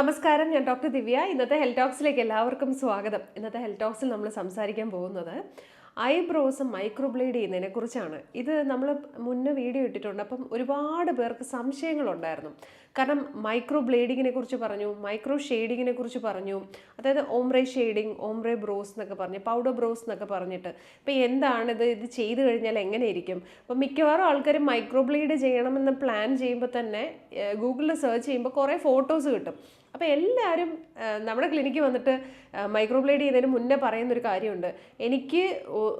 നമസ്കാരം ഞാൻ ഡോക്ടർ ദിവ്യ. ഇന്നത്തെ ഹെൽത്ത് ടോക്സിലേക്ക് എല്ലാവർക്കും സ്വാഗതം. ഇന്നത്തെ ഹെൽത്ത് ടോക്സിൽ നമ്മൾ സംസാരിക്കാൻ പോകുന്നത് ഐബ്രോസ് മൈക്രോബ്ലേഡ് ചെയ്യുന്നതിനെ കുറിച്ചാണ്. ഇത് നമ്മൾ മുന്നേ വീഡിയോ ഇട്ടിട്ടുണ്ട്. അപ്പം ഒരുപാട് പേർക്ക് സംശയങ്ങളുണ്ടായിരുന്നു. കാരണം മൈക്രോ ബ്ലേഡിങ്ങിനെ കുറിച്ച് പറഞ്ഞു മൈക്രോ ഷെയ്ഡിങ്ങിനെ കുറിച്ച് പറഞ്ഞു അതായത് ഓംറേ ഷെയ്ഡിങ് ഓംറേ ബ്രോസ് എന്നൊക്കെ പറഞ്ഞ് പൗഡർ ബ്രോസ് എന്നൊക്കെ പറഞ്ഞിട്ട്. ഇപ്പം എന്താണിത്? ഇത് ചെയ്തു കഴിഞ്ഞാൽ എങ്ങനെ ഇരിക്കും അപ്പം മിക്കവാറും ആൾക്കാർ മൈക്രോ ബ്ലേഡ് ചെയ്യണമെന്ന് പ്ലാൻ ചെയ്യുമ്പോൾ തന്നെ ഗൂഗിളിൽ സെർച്ച് ചെയ്യുമ്പോൾ കുറേ ഫോട്ടോസ് കിട്ടും. അപ്പോൾ എല്ലാവരും നമ്മുടെ ക്ലിനിക്കിൽ വന്നിട്ട് മൈക്രോബ്ലേഡ് ചെയ്യുന്നതിന് മുന്നേ പറയുന്നൊരു കാര്യമുണ്ട്. എനിക്ക്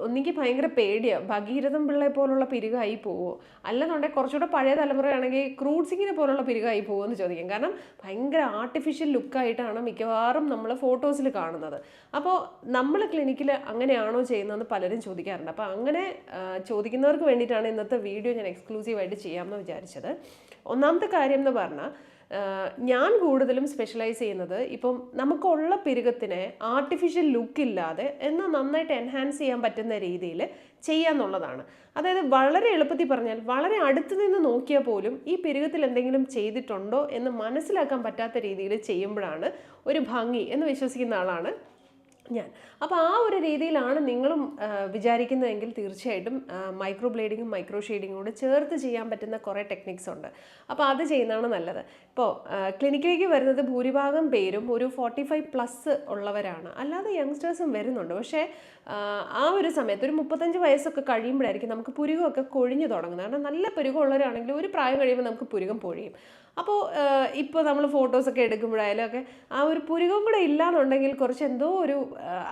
ഒന്നെങ്കിൽ ഭയങ്കര പേടിയാണ് ഭഗീരഥം പിള്ളയെ പോലുള്ള പിരുകായി പോവോ? അല്ലെന്നുണ്ടെങ്കിൽ കുറച്ചുകൂടെ പഴയ തലമുറയാണെങ്കിൽ ക്രൂഡ്സിങ്ങിനെ പോലുള്ള പിരുകായി പോകുമോ എന്ന് ചോദിക്കും. കാരണം ഭയങ്കര ആർട്ടിഫിഷ്യൽ ലുക്കായിട്ടാണ് മിക്കവാറും നമ്മൾ ഫോട്ടോസിൽ കാണുന്നത്. അപ്പോൾ നമ്മൾ ക്ലിനിക്കിൽ അങ്ങനെയാണോ ചെയ്യുന്നതെന്ന് പലരും ചോദിക്കാറുണ്ട്. അപ്പോൾ അങ്ങനെ ചോദിക്കുന്നവർക്ക് വേണ്ടിയിട്ടാണ് ഇന്നത്തെ വീഡിയോ ഞാൻ എക്സ്ക്ലൂസീവായിട്ട് ചെയ്യാമെന്ന് വിചാരിച്ചത്. ഒന്നാമത്തെ കാര്യം എന്ന് പറഞ്ഞാൽ ഞാൻ കൂടുതലും സ്പെഷ്യലൈസ് ചെയ്യുന്നത് ഇപ്പം നമുക്കുള്ള പിരുകത്തിനെ ആർട്ടിഫിഷ്യൽ ലുക്ക് ഇല്ലാതെ എന്നാൽ നന്നായിട്ട് എൻഹാൻസ് ചെയ്യാൻ പറ്റുന്ന രീതിയിൽ ചെയ്യാന്നുള്ളതാണ്. അതായത് വളരെ എളുപ്പത്തിൽ പറഞ്ഞാൽ വളരെ അടുത്ത് നിന്ന് നോക്കിയാൽ പോലും ഈ പിരുകത്തിൽ എന്തെങ്കിലും ചെയ്തിട്ടുണ്ടോ എന്ന് മനസ്സിലാക്കാൻ പറ്റാത്ത രീതിയിൽ ചെയ്യുമ്പോഴാണ് ഒരു ഭംഗി എന്ന് വിശ്വസിക്കുന്ന ആളാണ് ഞാൻ. അപ്പോൾ ആ ഒരു രീതിയിലാണ് നിങ്ങളും വിചാരിക്കുന്നതെങ്കിൽ തീർച്ചയായിട്ടും മൈക്രോ ബ്ലേഡിങ്ങും മൈക്രോ ഷെയ്ഡിങ്ങും കൂടെ ചേർത്ത് ചെയ്യാൻ പറ്റുന്ന കുറേ ടെക്നിക്സ് ഉണ്ട്. അപ്പോൾ അത് ചെയ്യുന്നതാണ് നല്ലത്. ഇപ്പോൾ ക്ലിനിക്കിലേക്ക് വരുന്നത് ഭൂരിഭാഗം പേരും ഒരു ഫോർട്ടി ഫൈവ് പ്ലസ് ഉള്ളവരാണ്. അല്ലാതെ യങ്സ്റ്റേഴ്സും വരുന്നുണ്ട്. പക്ഷേ ആ ഒരു സമയത്ത് ഒരു മുപ്പത്തഞ്ച് വയസ്സൊക്കെ കഴിയുമ്പോഴായിരിക്കും നമുക്ക് പുരുകമൊക്കെ കൊഴിഞ്ഞു തുടങ്ങുന്നത്. കാരണം നല്ല പുരുകമുള്ളവരാണെങ്കിൽ ഒരു പ്രായം കഴിയുമ്പോൾ നമുക്ക് പുരുകം പൊഴിയും. അപ്പോൾ ഇപ്പോൾ നമ്മൾ ഫോട്ടോസൊക്കെ എടുക്കുമ്പോഴായാലും ഒക്കെ ആ ഒരു പുരുകം കൂടെ ഇല്ലാന്നുണ്ടെങ്കിൽ കുറച്ച് എന്തോ ഒരു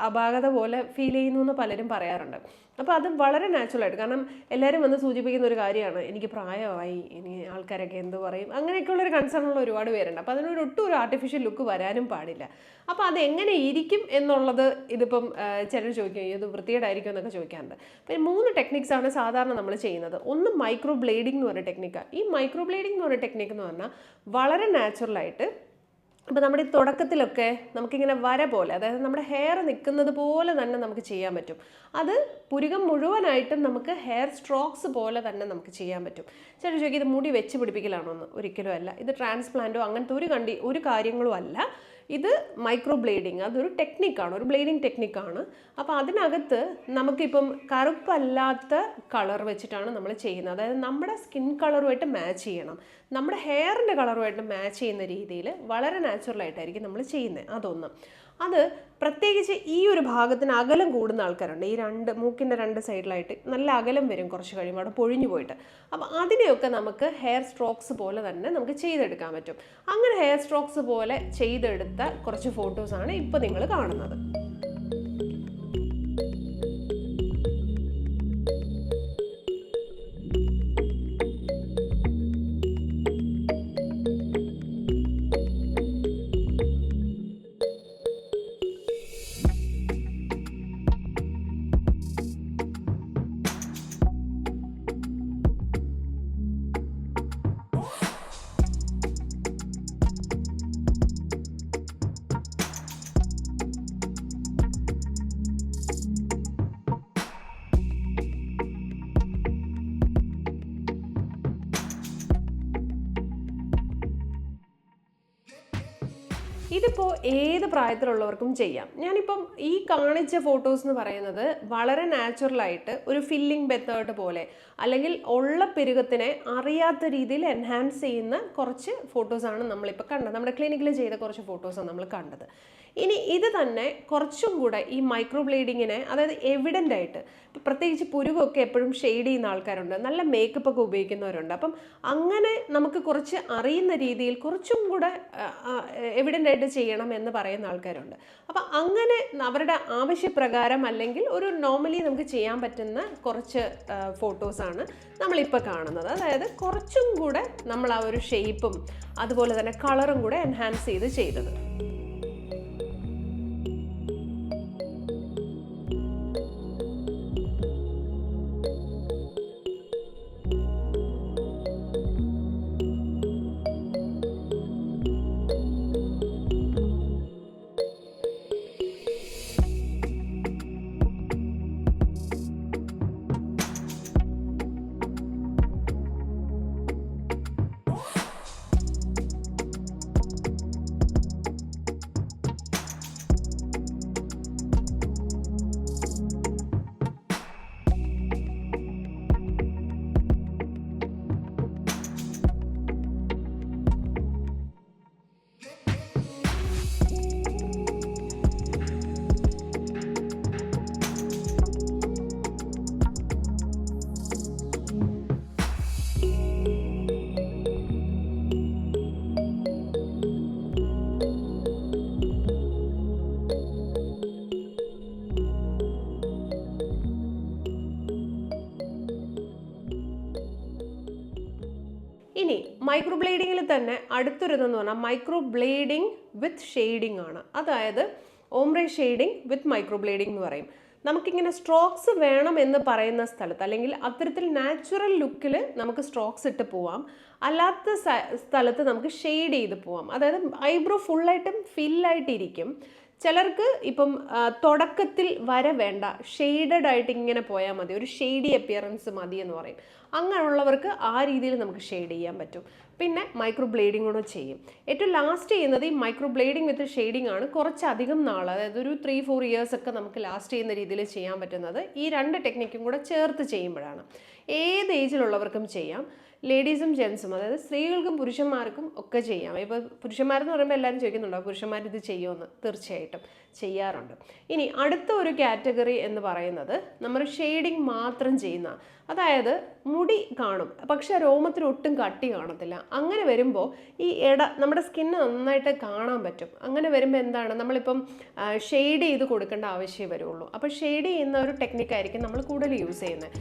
അപാകത പോലെ ഫീൽ ചെയ്യുന്നു എന്ന് പലരും പറയാറുണ്ട്. അപ്പോൾ അത് വളരെ നാച്ചുറൽ ആയിട്ട്. കാരണം എല്ലാവരും വന്ന് സൂചിപ്പിക്കുന്ന ഒരു കാര്യമാണ്. എനിക്ക് പ്രായമായി ഇനി ആൾക്കാരൊക്കെ എന്ത് പറയും? അങ്ങനെയൊക്കെയുള്ള ഒരു കൺസേൺ ഉള്ള ഒരുപാട് പേരുണ്ട്. അപ്പോൾ അതിനൊരു ഒട്ടും ഒരു ആർട്ടിഫിഷ്യൽ ലുക്ക് വരാനും പാടില്ല. അപ്പോൾ അത് എങ്ങനെ ഇരിക്കും എന്നുള്ളത് ഇതിപ്പം ചിലർ ചോദിക്കും ഇത് വൃത്തികേടായിരിക്കും എന്നൊക്കെ ചോദിക്കാറുണ്ട്. പിന്നെ മൂന്ന് ടെക്നിക്സ് ആണ് സാധാരണ നമ്മൾ ചെയ്യുന്നത്. ഒന്ന് മൈക്രോ ബ്ലേഡിംഗ് എന്ന് പറഞ്ഞ ടെക്നിക്കാണ് ഈ മൈക്രോ ബ്ലേഡിംഗ് എന്ന് പറഞ്ഞ ടെക്നിക്ക് എന്ന് പറഞ്ഞാൽ വളരെ നാച്ചുറലായിട്ട് ഇപ്പോൾ നമ്മുടെ ഈ തുടക്കത്തിലൊക്കെ നമുക്കിങ്ങനെ വര പോലെ അതായത് നമ്മുടെ ഹെയർ നിൽക്കുന്നത് പോലെ തന്നെ നമുക്ക് ചെയ്യാൻ പറ്റും. അത് പുരുകം മുഴുവനായിട്ടും നമുക്ക് ഹെയർ സ്ട്രോക്സ് പോലെ തന്നെ നമുക്ക് ചെയ്യാൻ പറ്റും. ചേട്ടൻ ചോദിക്കും ഇത് മുടി വെച്ച് പിടിപ്പിക്കലാണോ എന്ന്? ഒരിക്കലും അല്ല. ഇത് ട്രാൻസ്പ്ലാന്റോ അങ്ങനത്തെ ഒരു കണ്ടി ഒരു കാര്യങ്ങളും അല്ല. ഇത് മൈക്രോ ബ്ലേഡിങ് അതൊരു ടെക്നിക്കാണ് ഒരു ബ്ലേഡിങ് ടെക്നിക്കാണ് അപ്പോൾ അതിനകത്ത് നമുക്കിപ്പം കറുപ്പല്ലാത്ത കളർ വെച്ചിട്ടാണ് നമ്മൾ ചെയ്യുന്നത്. അതായത് നമ്മുടെ സ്കിൻ കളറുമായിട്ട് മാച്ച് ചെയ്യണം. നമ്മുടെ ഹെയറിന്റെ കളറുമായിട്ട് മാച്ച് ചെയ്യുന്ന രീതിയിൽ വളരെ നാച്ചുറലായിട്ടായിരിക്കും നമ്മൾ ചെയ്യുന്നത്. അതൊന്ന്. അത് പ്രത്യേകിച്ച് ഈ ഒരു ഭാഗത്തിന് അകലം കൂടുന്ന ആൾക്കാരുണ്ട്. ഈ രണ്ട് മൂക്കിന്റെ രണ്ട് സൈഡിലായിട്ട് നല്ല അകലം വരും കുറച്ച് കഴിയുമ്പോൾ അവിടെ പൊഴിഞ്ഞു പോയിട്ട്. അപ്പോൾ അതിനെയൊക്കെ നമുക്ക് ഹെയർ സ്ട്രോക്സ് പോലെ തന്നെ നമുക്ക് ചെയ്തെടുക്കാൻ പറ്റും. അങ്ങനെ ഹെയർ സ്ട്രോക്സ് പോലെ ചെയ്തെടുത്ത കുറച്ച് ഫോട്ടോസാണ് ഇപ്പോൾ നിങ്ങൾ കാണുന്നത്. ഇതിപ്പോൾ ഏത് പ്രായത്തിലുള്ളവർക്കും ചെയ്യാം. ഞാനിപ്പം ഈ കാണിച്ച ഫോട്ടോസ് എന്ന് പറയുന്നത് വളരെ നാച്ചുറലായിട്ട് ഒരു ഫില്ലിംഗ് മെത്തേഡ് പോലെ അല്ലെങ്കിൽ ഉള്ള പെരുകത്തിനെ അറിയാത്ത രീതിയിൽ എൻഹാൻസ് ചെയ്യുന്ന കുറച്ച് ഫോട്ടോസാണ് നമ്മളിപ്പോൾ കണ്ടത്. നമ്മുടെ ക്ലിനിക്കിൽ ചെയ്ത കുറച്ച് ഫോട്ടോസാണ് നമ്മൾ കണ്ടത്. ഇനി ഇത് തന്നെ കുറച്ചും കൂടെ ഈ മൈക്രോ ബ്ലേഡിങ്ങിനെ അതായത് എവിഡന്റ് ആയിട്ട് ഇപ്പം പ്രത്യേകിച്ച് പുരുവൊക്കെ എപ്പോഴും ഷെയ്ഡ് ചെയ്യുന്ന ആൾക്കാരുണ്ട്. നല്ല മേക്കപ്പ് ഒക്കെ ഉപയോഗിക്കുന്നവരുണ്ട്. അപ്പം അങ്ങനെ നമുക്ക് കുറച്ച് അറിയുന്ന രീതിയിൽ കുറച്ചും കൂടെ എവിഡന്റ് ആയിട്ട് ചെയ്യണം എന്ന് പറയുന്ന ആൾക്കാരുണ്ട്. അപ്പം അങ്ങനെ അവരുടെ ആവശ്യപ്രകാരം അല്ലെങ്കിൽ ഒരു നോർമലി നമുക്ക് ചെയ്യാൻ പറ്റുന്ന കുറച്ച് ഫോട്ടോസാണ് നമ്മളിപ്പോൾ കാണുന്നത്. അതായത് കുറച്ചും കൂടെ നമ്മൾ ആ ഒരു ഷേപ്പും അതുപോലെ തന്നെ കളറും കൂടെ എൻഹാൻസ് ചെയ്ത് ചെയ്തത്. മൈക്രോ ബ്ലേഡിങ്ങിൽ തന്നെ അടുത്തൊരിതെന്ന് പറഞ്ഞാൽ മൈക്രോ ബ്ലേഡിംഗ് വിത്ത് ഷെയ്ഡിംഗ് ആണ്. അതായത് ombre shading with micro blading എന്ന് പറയും. നമുക്കിങ്ങനെ സ്ട്രോക്സ് വേണം എന്ന് പറയുന്ന സ്ഥലത്ത് അല്ലെങ്കിൽ അത്തരത്തിൽ നാച്ചുറൽ ലുക്കിൽ നമുക്ക് സ്ട്രോക്സ് ഇട്ട് പോവാം. അല്ലാത്ത സ്ഥലത്ത് നമുക്ക് ഷെയ്ഡ് ചെയ്ത് പോവാം. അതായത് ഐബ്രോ ഫുള്ളായിട്ടും ഫില്ലായിട്ടിരിക്കും ചിലർക്ക് ഇപ്പം തുടക്കത്തിൽ വര വേണ്ട ഷെയ്ഡഡ് ആയിട്ട് ഇങ്ങനെ പോയാൽ മതി ഒരു ഷെയ്ഡി അപ്പിയറൻസ് മതി എന്ന് പറയും. അങ്ങനെയുള്ളവർക്ക് ആ രീതിയിൽ നമുക്ക് ഷെയ്ഡ് ചെയ്യാൻ പറ്റും. പിന്നെ മൈക്രോ ബ്ലേഡിംഗ് കൂടെ ചെയ്യും. ഏറ്റവും ലാസ്റ്റ് ചെയ്യുന്നത് ഈ മൈക്രോ ബ്ലേഡിംഗ് വിത്ത് ഷെയ്ഡിംഗ് ആണ് കുറച്ചധികം നാൾ അതായത് ഒരു ത്രീ ഫോർ ഇയേഴ്സ് ഒക്കെ നമുക്ക് ലാസ്റ്റ് ചെയ്യുന്ന രീതിയിൽ ചെയ്യാൻ പറ്റുന്നത് ഈ രണ്ട് ടെക്നിക്കും കൂടെ ചേർത്ത് ചെയ്യുമ്പോഴാണ്. ഏത് ഏജിലുള്ളവർക്കും ചെയ്യാം. ലേഡീസും ജെൻസും അതായത് സ്ത്രീകൾക്കും പുരുഷന്മാർക്കും ഒക്കെ ചെയ്യാം. ഇപ്പോൾ പുരുഷന്മാരെന്ന് പറയുമ്പോൾ എല്ലാവരും ചോദിക്കുന്നുണ്ടോ പുരുഷന്മാർ ഇത് ചെയ്യുമെന്ന് തീർച്ചയായിട്ടും ചെയ്യാറുണ്ട്. ഇനി അടുത്ത ഒരു കാറ്റഗറി എന്ന് പറയുന്നത് നമ്മൾ ഷെയ്ഡിങ് മാത്രം ചെയ്യുന്ന അതായത് മുടി കാണും പക്ഷെ രോമത്തിന് ഒട്ടും കട്ടി കാണത്തില്ല. അങ്ങനെ വരുമ്പോൾ ഈ ഇട നമ്മുടെ സ്കിന്ന് നന്നായിട്ട് കാണാൻ പറ്റും. അങ്ങനെ വരുമ്പോൾ എന്താണ് നമ്മളിപ്പം ഷെയ്ഡ് ചെയ്ത് കൊടുക്കേണ്ട ആവശ്യമേ വരുള്ളൂ. അപ്പോൾ ഷെയ്ഡ് ചെയ്യുന്ന ഒരു ടെക്നിക്കായിരിക്കും നമ്മൾ കൂടുതൽ യൂസ് ചെയ്യുന്നത്.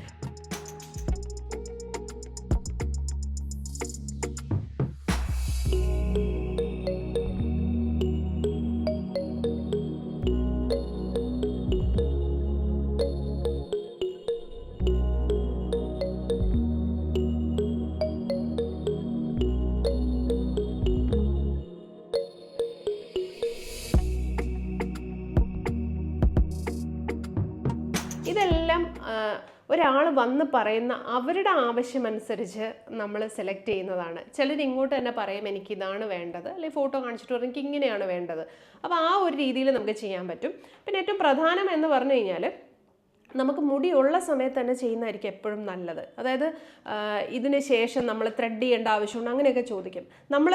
വന്ന് പറയുന്ന അവരുടെ ആവശ്യമനുസരിച്ച് നമ്മൾ സെലക്ട് ചെയ്യുന്നതാണ്. ചിലർ ഇങ്ങോട്ട് തന്നെ പറയും എനിക്ക് ഇതാണ് വേണ്ടത്. അല്ലെങ്കിൽ ഫോട്ടോ കാണിച്ചിട്ട് പറയും എനിക്ക് ഇങ്ങനെയാണ് വേണ്ടത്. അപ്പോൾ ആ ഒരു രീതിയിൽ നമുക്ക് ചെയ്യാൻ പറ്റും. പിന്നെ ഏറ്റവും പ്രധാനം എന്ന് പറഞ്ഞു കഴിഞ്ഞാൽ നമുക്ക് മുടിയുള്ള സമയത്ത് തന്നെ ചെയ്യുന്നതായിരിക്കും എപ്പോഴും നല്ലത്. അതായത് ഇതിന് ശേഷം നമ്മൾ ത്രെഡ് ചെയ്യേണ്ട ആവശ്യമുണ്ട് അങ്ങനെയൊക്കെ ചോദിക്കും. നമ്മൾ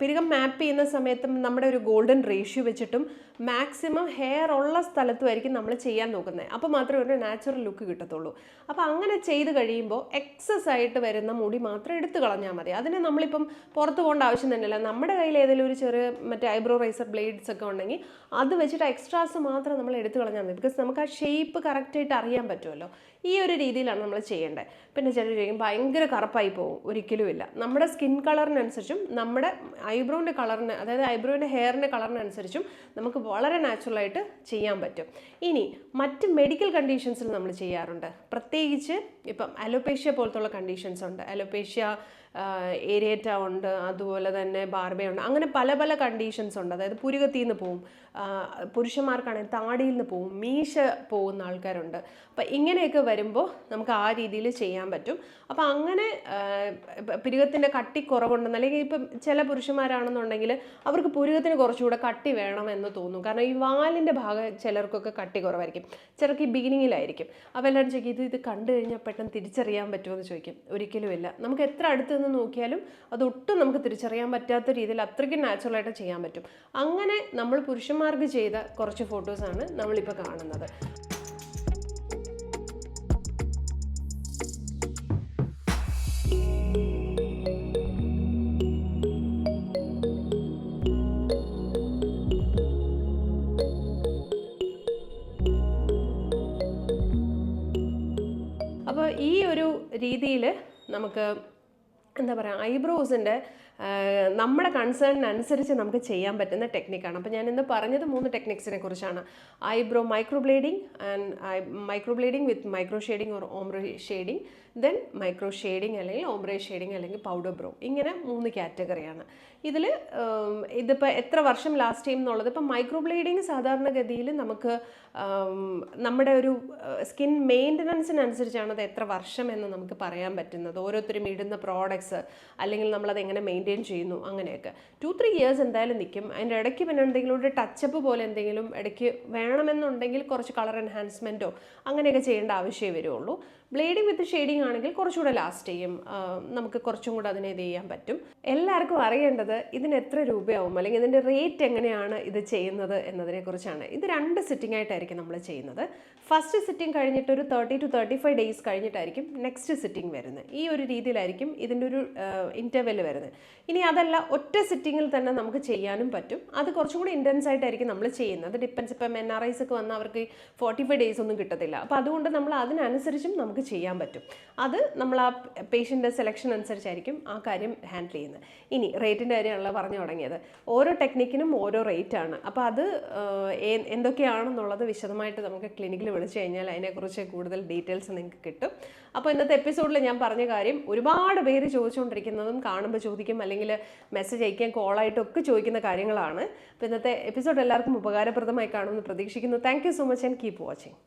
പിരികം മാപ്പ് ചെയ്യുന്ന സമയത്തും നമ്മുടെ ഒരു ഗോൾഡൻ റേഷ്യോ വെച്ചിട്ടും മാക്സിമം ഹെയർ ഉള്ള സ്ഥലത്തുമായിരിക്കും നമ്മൾ ചെയ്യാൻ നോക്കുന്നത്. അപ്പോൾ മാത്രമേ ഒരു നാച്ചുറൽ ലുക്ക് കിട്ടത്തുള്ളൂ. അപ്പോൾ അങ്ങനെ ചെയ്ത് കഴിയുമ്പോൾ എക്സസ് ആയിട്ട് വരുന്ന മുടി മാത്രം എടുത്തു കളഞ്ഞാൽ മതി. അതിനെ നമ്മളിപ്പം പുറത്ത് പോകേണ്ട ആവശ്യം തന്നെയല്ല. നമ്മുടെ കയ്യിൽ ഏതെങ്കിലും ഒരു ചെറിയ മറ്റേ ഐബ്രോ റൈസർ ബ്ലേഡ്സ് ഒക്കെ ഉണ്ടെങ്കിൽ അത് വെച്ചിട്ട് എക്സ്ട്രാസ് മാത്രം നമ്മൾ എടുത്തു കളഞ്ഞാൽ മതി. ബിക്കോസ് നമുക്ക് ആ ഷേപ്പ് കറക്റ്റായിട്ട് അറിയാൻ പറ്റുമല്ലോ. ഈ ഒരു രീതിയിലാണ് നമ്മൾ ചെയ്യേണ്ടത്. പിന്നെ ചിലർ ചോദിക്കും ഭയങ്കര കറുപ്പായി പോകും ഒരിക്കലുമില്ല നമ്മുടെ സ്കിൻ കളറിനനുസരിച്ചും നമ്മുടെ ഐബ്രോന്റെ കളറിന് അതായത് ഐബ്രോന്റെ ഹെയറിന്റെ കളറിനനുസരിച്ചും നമുക്ക് വളരെ നാച്ചുറലായിട്ട് ചെയ്യാൻ പറ്റും. ഇനി മറ്റ് മെഡിക്കൽ കണ്ടീഷൻസിൽ നമ്മൾ ചെയ്യാറുണ്ട്. പ്രത്യേകിച്ച് ഇപ്പം അലോപേഷ്യ പോലത്തുള്ള കണ്ടീഷൻസ് ഉണ്ട്. അലോപേഷ്യ ഏരിയറ്റ ഉണ്ട് അതുപോലെ തന്നെ ബാർബയുണ്ട് അങ്ങനെ പല പല കണ്ടീഷൻസ് ഉണ്ട്. അതായത് പുരുകത്തിൽ നിന്ന് പോവും പുരുഷന്മാർക്കാണെങ്കിൽ താടിയിൽ നിന്ന് പോവും മീശ പോകുന്ന ആൾക്കാരുണ്ട്. അപ്പം ഇങ്ങനെയൊക്കെ വരുമ്പോൾ നമുക്ക് ആ രീതിയിൽ ചെയ്യാൻ പറ്റും. അപ്പം അങ്ങനെ പുരുകത്തിന്റെ കട്ടി കുറവുണ്ടെന്ന് അല്ലെങ്കിൽ ഇപ്പം ചില പുരുഷന്മാരാണെന്നുണ്ടെങ്കിൽ അവർക്ക് പുരുകത്തിന് കുറച്ചുകൂടെ കട്ടി വേണമെന്ന് തോന്നും. കാരണം ഈ വാലിന്റെ ഭാഗം ചിലർക്കൊക്കെ കട്ടി കുറവായിരിക്കും. ചിലർക്ക് ഈ ബിഗിനിങ്ങിലായിരിക്കും അപ്പോൾ എല്ലാവരും ചോദിക്കും ഇത് ഇത് കണ്ടു കഴിഞ്ഞാൽ പെട്ടെന്ന് തിരിച്ചറിയാൻ പറ്റുമോ എന്ന് ചോദിക്കും. ഒരിക്കലുമില്ല നമുക്ക് എത്ര അടുത്ത് നിന്ന് നോക്കിയാലും അതൊട്ടും നമുക്ക് തിരിച്ചറിയാൻ പറ്റാത്ത രീതിയിൽ അത്രയ്ക്കും നാച്ചുറലായിട്ട് ചെയ്യാൻ പറ്റും. അങ്ങനെ നമ്മൾ പുരുഷന്മാർക്ക് ചെയ്ത കുറച്ച് ഫോട്ടോസാണ് നമ്മളിപ്പോൾ കാണുന്നത്. അപ്പോൾ ഈ ഒരു രീതിയിൽ നമുക്ക് എന്താ പറയുക ഐബ്രോസിന്റെ നമ്മുടെ കൺസേണിനനുസരിച്ച് നമുക്ക് ചെയ്യാൻ പറ്റുന്ന ടെക്നിക്കാണ് അപ്പോൾ ഞാൻ ഇന്ന് പറഞ്ഞത് മൂന്ന് ടെക്നിക്സിനെ കുറിച്ചാണ്. Eyebrow micro blading and micro blading with micro shading or ombre shading then micro shading അല്ലെങ്കിൽ ഓംബ്രേ ഷെയ്ഡിങ് അല്ലെങ്കിൽ പൗഡർ ബ്രോ ഇങ്ങനെ മൂന്ന് കാറ്റഗറിയാണ് ഇതിൽ ഇതിപ്പോൾ എത്ര വർഷം ലാസ്റ്റ് ചെയ്യും എന്നുള്ളത് ഇപ്പം മൈക്രോ ബ്ലീഡിങ് സാധാരണഗതിയിൽ നമുക്ക് നമ്മുടെ ഒരു സ്കിൻ മെയിന്റനൻസിനനുസരിച്ചാണ് അത് എത്ര വർഷം എന്ന് നമുക്ക് പറയാൻ പറ്റുന്നത്. ഓരോരുത്തരും ഇടുന്ന പ്രോഡക്ട്സ് അല്ലെങ്കിൽ നമ്മളത് എങ്ങനെ മെയിന്റെയിൻ ചെയ്യുന്നു അങ്ങനെയൊക്കെ. ടു ത്രീ ഇയേഴ്സ് എന്തായാലും നിൽക്കും അതിന്റെ ഇടയ്ക്ക് പിന്നെ എന്തെങ്കിലും ഒരു ടച്ചപ്പ് പോലെ എന്തെങ്കിലും ഇടയ്ക്ക് വേണമെന്നുണ്ടെങ്കിൽ കുറച്ച് കളർ എൻഹാൻസ്മെന്റോ അങ്ങനെയൊക്കെ ചെയ്യേണ്ട ആവശ്യമേ വരുള്ളൂ. ബ്ലേഡിംഗ് വിത്ത് ഷെയ്ഡിംഗ് ആണെങ്കിൽ കുറച്ചുകൂടെ ലാസ്റ്റ് ചെയ്യും. നമുക്ക് കുറച്ചും കൂടെ അതിനെ ഇത് ചെയ്യാൻ പറ്റും. എല്ലാവർക്കും അറിയേണ്ടത് ഇതിന് എത്ര രൂപയാവും? അല്ലെങ്കിൽ ഇതിന്റെ റേറ്റ് എങ്ങനെയാണ് ഇത് ചെയ്യുന്നത് എന്നതിനെ കുറിച്ചാണ് ഇത് രണ്ട് സിറ്റിംഗ് ആയിട്ടായിരിക്കും നമ്മൾ ചെയ്യുന്നത്. ഫസ്റ്റ് സിറ്റിംഗ് കഴിഞ്ഞിട്ട് ഒരു thirty to thirty five days കഴിഞ്ഞിട്ടായിരിക്കും next sitting വരുന്നത്. ഈ ഒരു രീതിയിലായിരിക്കും ഇതിന്റെ ഒരു ഇന്റർവെൽ വരുന്നത്. ഇനി അതല്ല ഒറ്റ സിറ്റിങ്ങിൽ തന്നെ നമുക്ക് ചെയ്യാനും പറ്റും. അത് കുറച്ചും കൂടി ഇന്റൻസ് ആയിട്ടായിരിക്കും നമ്മൾ ചെയ്യുന്നത്. ഡിപ്പെൻസ് ഇപ്പം എൻ ആർ ഐസ് ഒക്കെ വന്നാൽ അവർക്ക് ഫോർട്ടി ഫൈവ് ഡേയ്സ് ഒന്നും കിട്ടത്തില്ല. അപ്പോൾ അതുകൊണ്ട് നമ്മൾ അതിനനുസരിച്ചും നമുക്ക് ചെയ്യാൻ പറ്റും. അത് നമ്മൾ ആ പേഷ്യന്റെ സെലക്ഷൻ അനുസരിച്ചായിരിക്കും ആ കാര്യം ഹാൻഡിൽ ചെയ്യുന്നത്. ഇനി റേറ്റിന്റെ കാര്യമാണല്ലോ പറഞ്ഞു തുടങ്ങിയത്. ഓരോ ടെക്നിക്കിനും ഓരോ റേറ്റ് ആണ്. അപ്പോൾ അത് എന്തൊക്കെയാണെന്നുള്ളത് വിശദമായിട്ട് നമുക്ക് ക്ലിനിക്കിൽ വിളിച്ചു കഴിഞ്ഞാൽ അതിനെക്കുറിച്ച് കൂടുതൽ ഡീറ്റെയിൽസ് നിങ്ങൾക്ക് കിട്ടും. അപ്പോൾ ഇന്നത്തെ എപ്പിസോഡിൽ ഞാൻ പറഞ്ഞ കാര്യം ഒരുപാട് പേര് ചോദിച്ചുകൊണ്ടിരിക്കുന്നതും കാണുമ്പോൾ ചോദിക്കും അല്ലെങ്കിൽ മെസ്സേജ് അയക്കാൻ കോളായിട്ടും ഒക്കെ ചോദിക്കുന്ന കാര്യങ്ങളാണ്. അപ്പോൾ ഇന്നത്തെ എപ്പിസോഡ് എല്ലാവർക്കും ഉപകാരപ്രദമായി കാണുമെന്ന് പ്രതീക്ഷിക്കുന്നു. Thank so much and keep watching